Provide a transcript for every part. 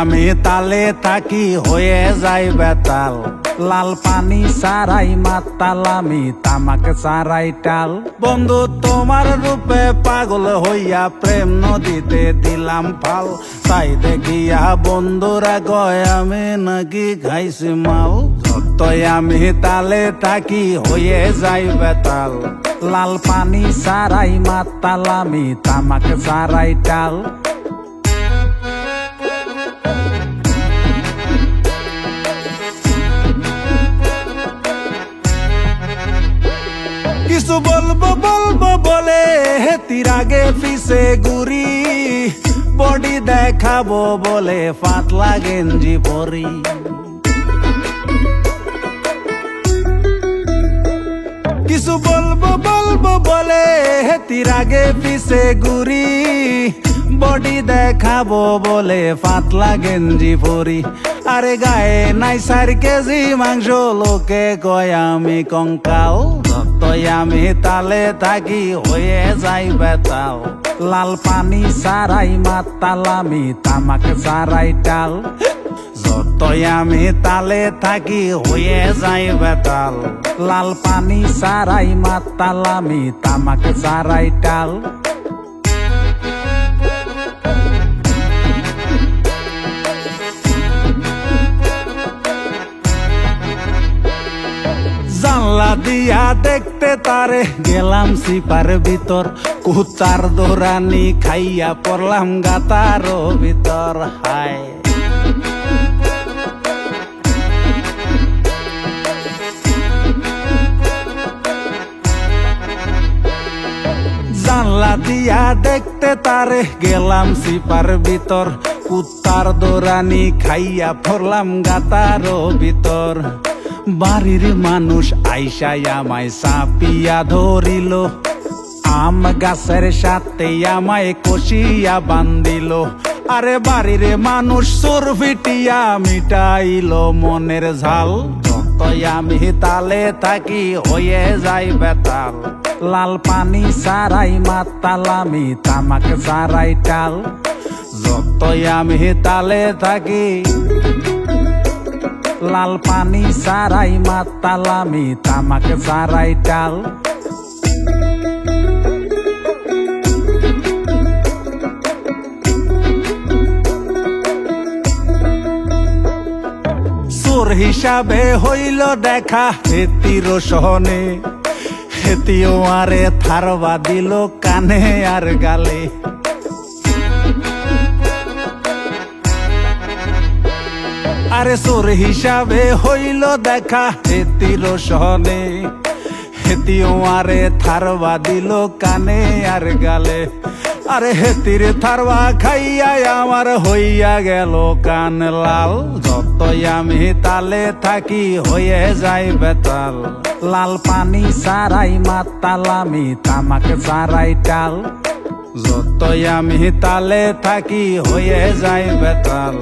আমি তালে থাকি, হয়ে যাই বেতাল। লাল পানি সারাই মাতাল, আমি তামাক সারাই টাল। বন্ধু, তোমার রূপে পাগল হইয়া প্রেম নদীতে দিলাম ফাল তাই দেখিয়া বন্ধুরা গয়, আমি নাকি খাইছি মাল। যতই আমি তালে থাকি, হয়ে যাই বেতাল। লাল পানি সারাই মাতাল, আমি তামাক সারাই টাল। হেতির আগে পিছে গুরি বডি দেখাবো বলে পাতলা গেঞ্জি পরি। কিছু বলব বলব বলে হেতির আগে পিছে গুরি বডি দেখাবো বলে পাতলা গেঞ্জি পরি। আরে গায়ে নাই চার কেজি মাংস, লোকে কয় আমি কঙ্কাল। যতই আমি তালে থাকি, হয়ে যাই বেতাল। লাল পানি সারাই মাতাল, আমি তামাক সারাই টাল যতই আমি তালে থাকি, হয়ে যাই বেতাল। লাল পানি সারাই মাতাল, আমি তামাক সারাই টাল দেখতে তারে। গেলাম সিপার ভিতর কুতার দোরানি খাইয়া পড়লাম গাতার ভিতর, হায়। জানলা দিয়া দেখতে তারে। গেলাম সিপার ভিতর, কুত্তার দোরানি খাইয়া পড়লাম গাতার ভিতর। বাড়ির মানুষ আইসাই আমায় সাপিয়া ধরিল। আম গাছের সাথে আমায় কষিয়া বান্দিল আরে বাড়ির মানুষ সুর ফিটিয়া মিটাইল। মনের ঝাল যতই আমি তালে থাকি, হয়ে যাই বেতাল। লাল পানি সারাই মাতাল তামাক সারাই টাল। যতই আমি তালে থাকি লাল পানি সারাই মাতাল, আমি তামাক সারাই টাল চোর হিসাবে হইল দেখা হেতির সহনে। হেতিও আরে থারবা দিল কানে আর গালে। আরে চোর হিসাবে হইল দেখা। হেতির সহনে, হেতিও আরে থারবা দিল কানে আর গালে। আরে হেতির থারবা খাইয়া আমার হইয়া গেল কান লাল। যতই আমি তালে থাকি, হয়ে যাই বেতাল। লাল পানি সারাই মাতাল, আমি তামাক সারাই টাল। যতই আমি তালে থাকি, হয়ে যাই বেতাল।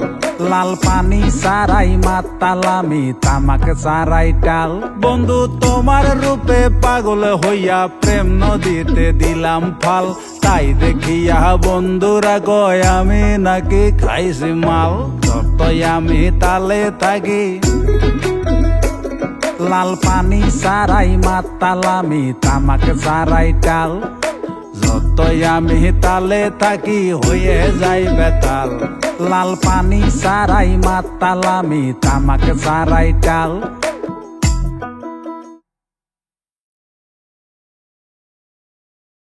লাল পানি সারাই মাতাল আমি, তামাক সারাই টাল। বন্ধু, তোমার রূপে পাগল হইয়া প্রেম নদীতে দিলাম ফাল। তাই দেখিয়া বন্ধুরা গয় আমি নাকি খাইছি মাল। যতই আমি তালে থাকি, লাল পানি সারাই মাতাল আমি, তামাক সারাই টাল। যতই আমি তালে থাকি, হয়ে যাই বেতাল। লাল পানি সারাই মাতাল আমি, তামাক সারাই টাল